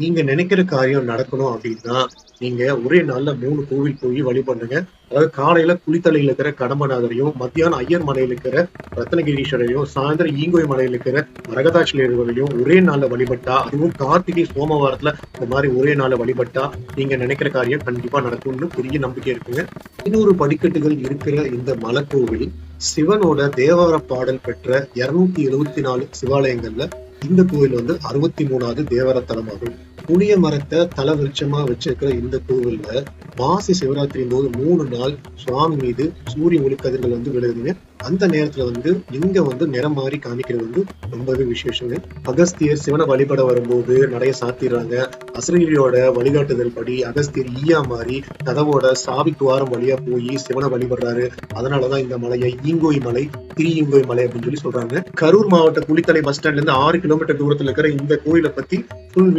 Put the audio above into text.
நீங்க நினைக்கிற காரியம் நடக்கணும் அப்படின்னா நீங்க ஒரே நாள்ல மூணு கோவில் போய் வழிபடுங்க அதாவது காலையில குளித்தலையில் இருக்கிற கடம்பநாதரையும் மத்தியானம் ஐயர் மலையில் இருக்கிற ரத்னகிரீஸ்வரையும் சாயந்தரம் ஈங்கோய் மலையில் இருக்கிற மரகதாட்சிலேயர்களையும் ஒரே நாள்ல வழிபட்டா அதுவும் கார்த்திகை சோமவாரத்துல இந்த மாதிரி ஒரே நாள்ல வழிபட்டா நீங்க நினைக்கிற காரியம் கண்டிப்பா நடக்கும்னு பெரிய நம்பிக்கை இருக்குங்க. இன்னொரு படிக்கட்டுகள் இருக்கிற இந்த மலைக்கோவில் சிவனோட தேவார பாடல் பெற்ற இருநூத்தி எழுபத்தி நாலு சிவாலயங்கள்ல இந்த கோவில் வந்து அறுபத்தி மூணாவது தேவரத்தலமாகும். புளிய மரத்தை தல விருட்சமா வச்சிருக்கிற இந்த கோவில்ல மாசி சிவராத்திரி போது மூணு நாள் சுவாமி மீது சூரிய ஒளிக்கதிர்கள் வந்து விழுதுங்க அந்த நேரத்துல வந்து இங்க வந்து நிறம் மாறி காமிக்கிறது வந்து ரொம்பவே விசேஷங்க. அகஸ்தியர் சிவனை வழிபட வரும்போது நடைய சாத்திடுறாங்க. அசிரியோட வழிகாட்டுதல் படி அகஸ்தியர் ஈயா மாறி கதவோட சாவி துவாரம் வழியா போய் சிவனை வழிபடுறாரு. அதனாலதான் இந்த மலையை ஈங்கோய் மலை திரியங்கோய் மலை அப்படின்னு சொல்லி சொல்றாங்க. கரூர் மாவட்ட குளித்தலை பஸ் ஸ்டாண்ட்ல இருந்து ஆறு கிலோமீட்டர் தூரத்துல இருக்கிற இந்த கோயிலை பத்தி ஃபுல்